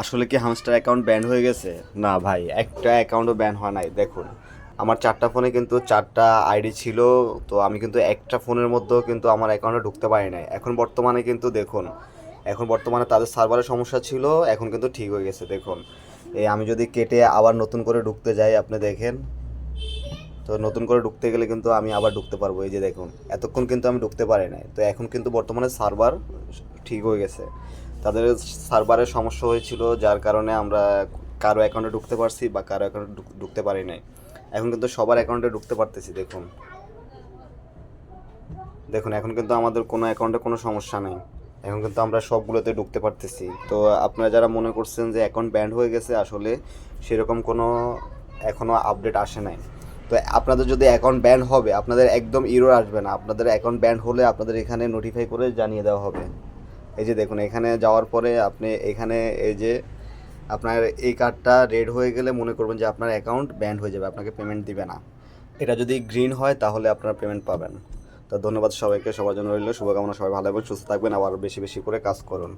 আসলে কি hamster account ban হয়ে গেছে? না ভাই, একটা অ্যাকাউন্টও ব্যান হয় নাই, দেখুন। আমার চারটা ফোনে কিন্তু চারটা আইডি ছিল, তো আমি কিন্তু একটা ফোনের মধ্যেও কিন্তু আমার অ্যাকাউন্টে ঢুকতে পারি নাই। এখন বর্তমানে কিন্তু দেখুন, এখন বর্তমানে তাদের সার্ভারের সমস্যা ছিল, এখন কিন্তু ঠিক হয়ে গেছে, দেখুন। এই আমি যদি কেটে আবার নতুন করে ঢুকতে যাই, আপনি দেখেন। তো নতুন করে ঢুকতে গেলে কিন্তু আমি আবার ঢুকতে পারব, এই যে দেখুন। এতক্ষণ কিন্তু আমি ঢুকতে পারি নাই, তো এখন কিন্তু বর্তমানে সার্ভার ঠিক হয়ে গেছে। তাদের সার্ভারের সমস্যা হয়েছিল, যার কারণে আমরা কারও অ্যাকাউন্টে ঢুকতে পারছি বা কারও অ্যাকাউন্টে ঢুকতে পারি নাই। এখন কিন্তু সবার অ্যাকাউন্টে ঢুকতে পারতেছি, দেখুন। দেখুন, এখন কিন্তু আমাদের কোনো অ্যাকাউন্টে কোনো সমস্যা নেই। এখন কিন্তু আমরা সবগুলোতে ঢুকতে পারতেছি। তো আপনারা যারা মনে করছেন যে অ্যাকাউন্ট ব্যান্ড হয়ে গেছে, আসলে সেরকম কোনো এখনও আপডেট আসে নাই। তো আপনাদের যদি অ্যাকাউন্ট ব্যান্ড হবে, আপনাদের একদম ইরোর আসবে না। আপনাদের অ্যাকাউন্ট ব্যান্ড হলে আপনাদের এখানে নোটিফাই করে জানিয়ে দেওয়া হবে। এই যে দেখুন, এখানে যাওয়ার পরে আপনি এখানে এই যে আপনার এই কার্ডটা রেড হয়ে গেলে মনে করবেন যে আপনার অ্যাকাউন্ট ব্যান্ড হয়ে যাবে, আপনাকে পেমেন্ট দিবে না। এটা যদি গ্রিন হয়, তাহলে আপনারা পেমেন্ট পাবেন। তো ধন্যবাদ সবাইকে, সবার জন্য রইল। শুভকামনা, সবাই ভালো এবং সুস্থ থাকবেন, আবার বেশি বেশি করে কাজ করুন।